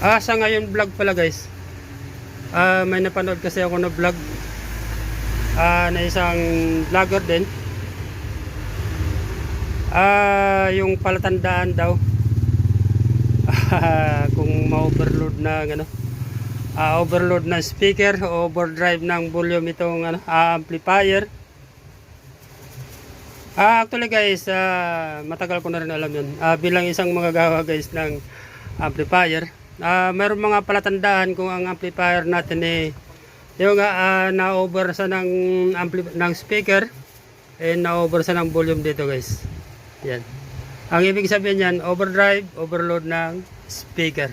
Ah, sa ngayon vlog pala guys. Ah, may napanood kasi ako na vlog. Ah, na isang vlogger din. Ah, yung palatandaan daw. Ah, kung ma-overload na ano. Ah, overload na speaker, overdrive ng volume itong ano, ah, amplifier. Ah, actually guys, ah, matagal ko na rin alam 'yun. Ah, bilang isang magagawa guys ng amplifier, ah, mayroong mga palatandaan kung ang amplifier natin eh yung ah, na-over sa ng ng speaker eh na-over sa ng volume dito guys. Yan. Ang ibig sabihin niyan, overdrive, overload ng speaker.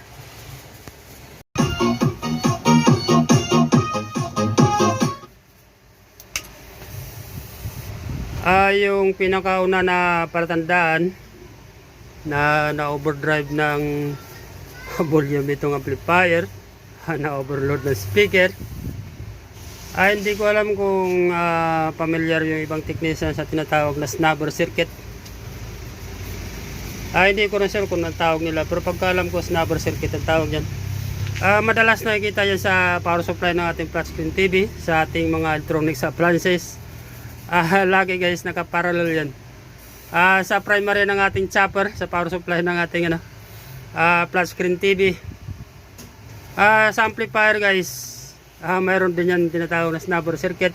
Ah, yung pinakauna na palatandaan na na-overdrive ng volume itong amplifier, na-overload ng speaker. Ah, hindi ko alam kung ah, familiar yung ibang technician sa tinatawag na snubber circuit. Ah, hindi ko rin sure kung ang tawag nila, pero pagka alam ko snubber circuit ang tawag yan. Ah, madalas nakikita yan sa power supply ng ating flat screen TV, sa ating mga electronics appliances. Ah, lagi guys, nakaparallel yan. Ah, sa primary ng ating chopper, sa power supply ng ating ano, ah, flat screen TV. Ah, sa amplifier guys, ah, mayroon din yan tinatawag na snubber circuit.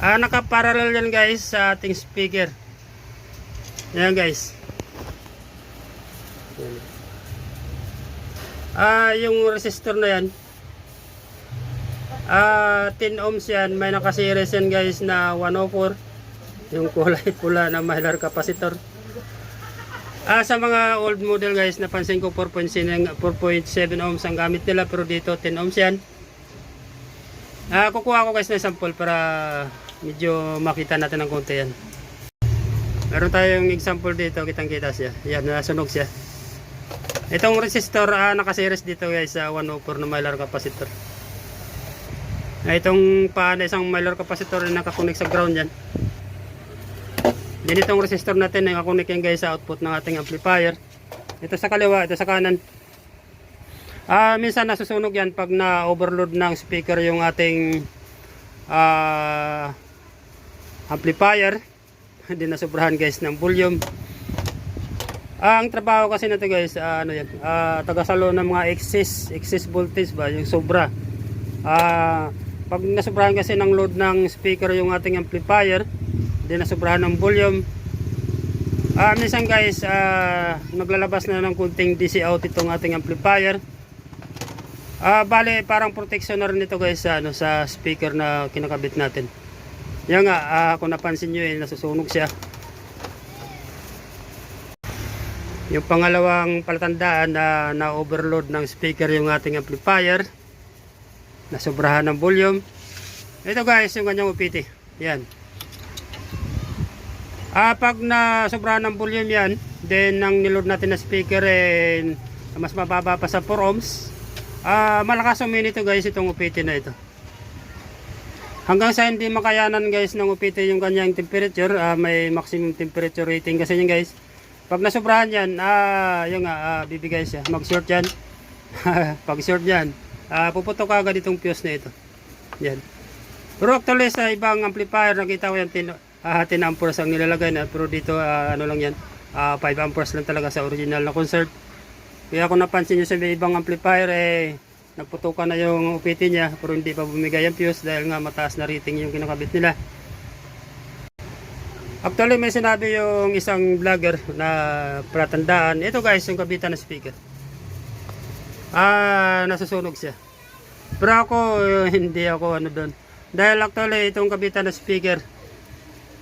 Ah, nakaparallel yan guys sa ating speaker. Yan guys. Ah, yung resistor na yan. Ah, 10 ohms yan. May nakaseries yan guys na 104. Yung kulay pula na mahal capacitor. Ah, sa mga old model guys, napansin ko 4.7 4.7 ohms ang gamit nila pero dito 10 ohms yan. Ah, kukuha ko guys ng sample para medyo makita natin ng konti yan. Meron tayong example dito, kitang-kita siya. Yan, nasunog siya. Itong resistor ah, nakaseries dito guys sa 104 na mylar capacitor. Ah, itong pa isang mylar capacitor na nakakonek sa ground yan. Din itong resistor natin na nakakonek yan guys sa output ng ating amplifier. Ito sa kaliwa, ito sa kanan. Ah, minsan nasusunog yan pag na-overload ng speaker yung ating ah, amplifier. Hindi na sobrahan guys ng volume. Ah, ang trabaho kasi nito guys, ah, ano yan, ah, tagasalo ng mga excess, excess voltage ba, yung sobra. Ah, pag nasobrahan kasi ng load ng speaker yung ating amplifier, hindi nasobrahan ng volume. Ah, minsan guys, ah, naglalabas na ng kunting DC out itong ating amplifier. Ah, bale parang protection na rin ito guys ano sa speaker na kinakabit natin. Yan nga, ah, kung napansin niyo eh, nasusunog siya. Yung pangalawang palatandaan na na-overload ng speaker yung ating amplifier. Nasobrahan ng volume. Ito guys, yung kanyang upiti. Yan. Ah, pag na-sobrahan ng volume yan, then ang niload natin na speaker eh, mas mababa pa sa 4 ohms. Ah, malakas uminit ito guys itong upiti na ito. Hanggang sa hindi makayanan guys ng upiti yung kanyang temperature, ah, may maximum temperature rating kasi yun guys. Pag nasobrahan yan, ah, yung nga, ah, bibigay siya. Mag-short yan. Pag short yan, ah, puputok agad itong fuse na ito. Yan. Pero actually sa ibang amplifier, nakita ko yan, ah, 10 amperes ang nilalagay na. Pero dito, ah, ano lang yan, ah, 5 amperes lang talaga sa original na concert. Kaya kung napansin nyo sa may ibang amplifier, eh, nagputukan na yung UPT niya, pero hindi pa bumigay ang fuse dahil nga mataas na rating yung kinakabit nila. Actually, may sinabi yung isang vlogger na pratandaan. Ito guys, yung kabitan ng speaker. Ah, nasusunog siya. Pero ako, eh, hindi ako ano doon. Dahil actually, itong kabitan ng speaker,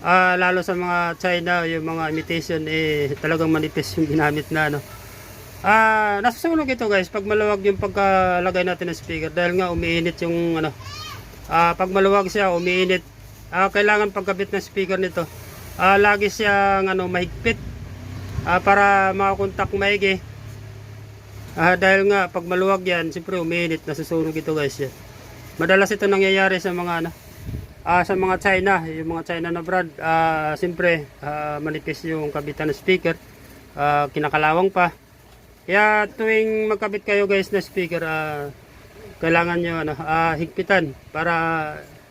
ah, lalo sa mga China, yung mga imitation, eh, talagang manipis yung ginamit na ano. Ah, nasusunog ito guys, pag maluwag yung pagkalagay natin ng speaker. Dahil nga, umiinit yung ano. Ah, pag maluwag siya, umiinit. Ah, kailangan pagkabit ng speaker nito ah lagi siyang ano, mahigpit ah, para makakontak maigi. Ah, dahil nga pag maluwag yan, siyempre uminit, nasusunog ito guys. Yan. Madalas ito nangyayari sa mga ano, ah, sa mga China, yung mga China na brand, ah, siyempre ah, manipis yung kabitan ng speaker, ah, kinakalawang pa. Kaya tuwing magkabit kayo guys na speaker, ah, kailangan nyo ano, ah, higpitan para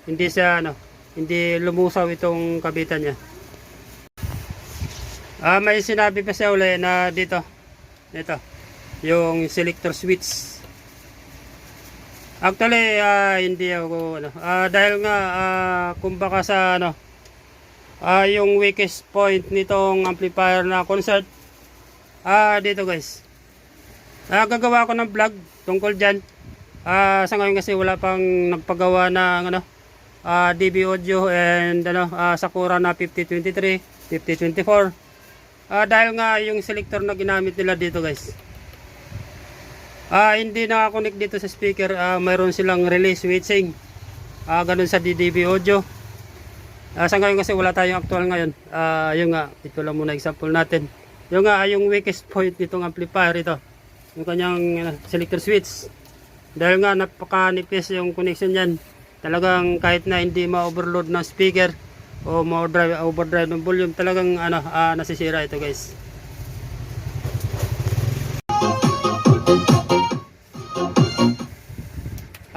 hindi siya ano, hindi lumusaw itong kabitan niya. Ah, may sinabi pa siya uli na dito. Ito. Yung selector switch. Actually, ah, hindi ako ano, ah, dahil nga ah, kumbaga sa ano, ah, yung weakest point nitong amplifier na concert ah, dito guys. Ah, gagawa ko ng vlog tungkol diyan. Ah, sa ngayon kasi wala pang nagpagawa ng ano, ah, DB audio and ano, ah, Sakura na 5023, 5024. Ah, dahil nga yung selector na ginamit nila dito guys. Ah, hindi nakakonect dito sa speaker. Ah, mayroon silang relay switching. Ah, ganun sa DDB audio. Ah, sa ngayon kasi wala tayong actual ngayon. Ah, yung nga, ito lang muna example natin. Yung nga, yung weakest point nitong amplifier ito. Yung kanyang ah, selector switch. Dahil nga napakanipis yung connection niyan. Talagang kahit na hindi ma-overload ng speaker o ma-overdrive overdrive ng volume, talagang ano, ah, nasisira ito guys.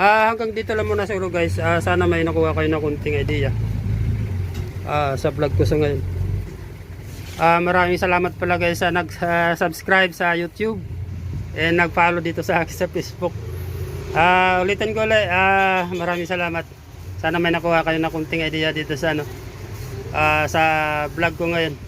Ah, hanggang dito lang muna siguro guys. Ah, sana may nakuha kayo na kunting idea. Ah, sa vlog ko sa ngayon. Ah, maraming salamat pala guys sa nag-subscribe sa YouTube and nag-follow dito sa akin sa Facebook. Ah, ulitin ko ulit. Ah, maraming salamat. Sana may nakuha kayo na kunting idea dito sa ano. Ah, sa vlog ko ngayon.